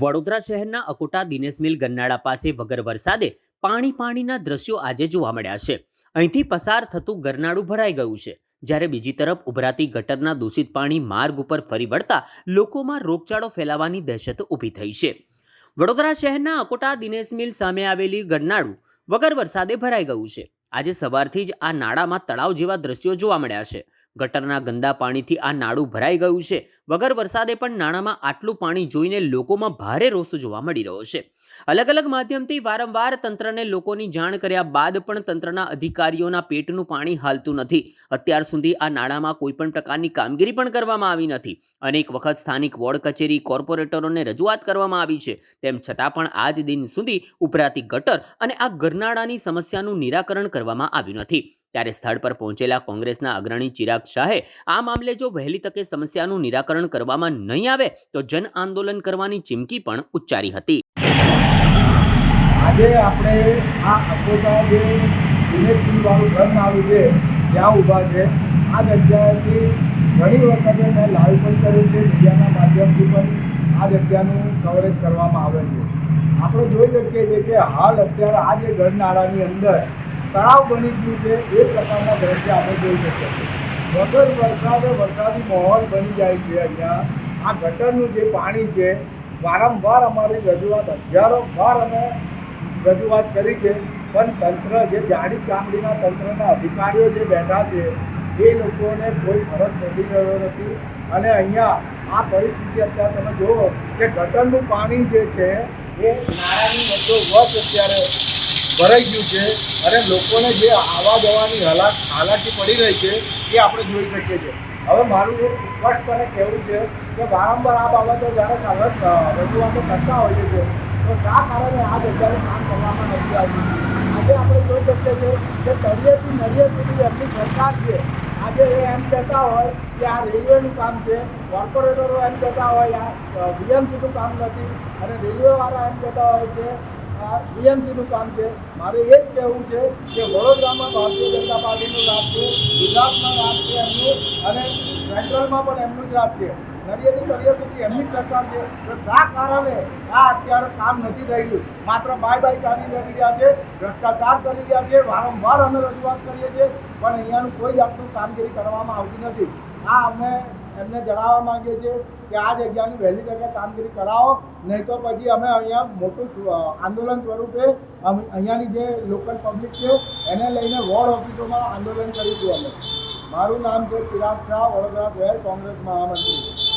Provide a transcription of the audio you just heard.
વડોદરા શહેરના અકોટા દિનેશ મિલ ગન્નાળા પાસે વગર વરસાદે પાણી પાણીના દ્રશ્યો આજે જોવા મળ્યા છે. અહીંથી પસાર થતું ગરનાળું ભરાઈ ગયું છે. જ્યારે બીજી તરફ ઉભરાતી ગટરના દૂષિત પાણી માર્ગ ઉપર ફરી વળતા લોકોમાં રોગચાળો ફેલાવાની દહેશત ઊભી થઈ છે. વડોદરા શહેરના અકોટા દિનેશ મિલ સામે આવેલી ગરનાળું વગર વરસાદે ભરાઈ ગયું છે. આજે સવારથી જ આ નાળામાં તળાવ જેવા દ્રશ્યો જોવા મળ્યા છે. ગટરના ગંદા પાણીથી આ નાળું ભરાઈ ગયું છે. વગર વરસાદે પણ નાણામાં આટલું પાણી જોઈને લોકોમાં ભારે રોષ જોવા મળી રહ્યો છે. અલગ અલગ માધ્યમથી વારંવાર તંત્રને લોકોની જાણ કર્યા બાદ પણ તંત્રના અધિકારીઓના પેટનું પાણી હાલતું નથી. અત્યાર સુધી આ નાળામાં કોઈ પણ પ્રકારની કામગીરી પણ કરવામાં આવી નથી. અનેક વખત સ્થાનિક વોર્ડ કચેરી કોર્પોરેટરોને રજૂઆત કરવામાં આવી છે. તેમ છતાં પણ આજ દિન સુધી ઉભરાતી ગટર અને આ ગરનાળાની સમસ્યાનું નિરાકરણ કરવામાં આવ્યું નથી. ત્યારે સ્થળ પર પહોંચેલા કોંગ્રેસના અગ્રણી ચિરાગ શાહે, આ મામલે જો વહેલી તકે સમસ્યાનું નિરાકરણ કરવામાં નહીં આવે, તો જન આંદોલન કરવાની ચીમકી પણ ઉચ્ચારી હતી. આજે આપણે આ અકોટા જે ઇલેક્ટ્રિક વાળું ઘર આવ્યું છે, ત્યાં ઊભા છે. આ જગ્યાએથી ઘણી વખતે મેં લાઈવ પણ કર્યું છે, મીડિયાના માધ્યમથી પણ આ જગ્યાનું કવરેજ કરવામાં આવે છે. આપણે જોઈ શકીએ છીએ કે હાલ અત્યારે આ જે ઘરનાળાની અંદર તળાવ બની ગયું છે, એ પ્રકારના દ્રશ્ય આપણે જોઈ શકીએ છીએ. વગર વરસાદે વરસાદી માહોલ બની જાય છે અહીંયા. આ ગટરનું જે પાણી છે, વારંવાર અમારી રજૂઆત, હજારો વાર અમે રજૂઆત કરી છે, પણ તંત્ર, જે જાડી ચામડીના તંત્રના અધિકારીઓ જે બેઠા છે, એ લોકોને કોઈ ફરજ પડી રહ્યો નથી. અને અહીંયા આ પરિસ્થિતિ અત્યારે તમે જુઓ કે ગટરનું પાણી જે છે, એ નાળાની બધો વસ અત્યારે ભરાઈ ગયું છે અને લોકોને જે આવવા જવાની હાલાક, હાલાકી પડી રહી છે, એ આપણે જોઈ શકીએ છીએ. હવે મારું એક સ્પષ્ટપણે કહેવું છે કે વારંવાર આ બાબતો જ્યારે રજૂઆતો કરતા હોઈએ છીએ, તો શા કારણે આ જગ્યાએ કામ કરવામાં નથી આવ્યું? આજે આપણે જોઈ શકીએ છીએ કે તળિયેથી નળિયે સુધી એમની સરકાર છે. આજે એ એમ કહેતા હોય કે આ રેલવેનું કામ છે કોર્પોરેટરો એમ કહેતા હોય, આ બીએમસીનું કામ નથી, અને રેલવેવાળા એમ કહેતા હોય કે બીએમસીનું કામ છે. મારે એ જ કહેવું છે કે વડોદરામાં ભારતીય જનતા પાર્ટીનું રાજ છે, ગુજરાતમાં રાજ છે એમનું, અને સેન્ટ્રલમાં પણ એમનું જ રાજ છે. નડિયાદી કરીએ સુધી એમની સરકાર છે. તો શા કારણે આ અત્યારે કામ નથી થઈ માત્ર બાય બાય ચાલી કરી રહ્યા છે, ભ્રષ્ટાચાર કરી રહ્યા છે, વારંવાર અમે રજૂઆત કરીએ છીએ, પણ અહીંયાનું કોઈ જાતનું કામગીરી કરવામાં આવતી નથી. આ અમે એમને જણાવવા માંગીએ છીએ કે આ જગ્યાની વહેલી તકે કામગીરી કરાવો, નહીં તો પછી અમે અહીંયા મોટું આંદોલન સ્વરૂપે અહીંયાની જે લોકલ પબ્લિક છે, એને લઈને વોર્ડ ઓફિસોમાં આંદોલન કરીશું અમે. મારું નામ છે ચિરાગ શાહ, વડોદરા શહેર કોંગ્રેસ મહામંત્રી.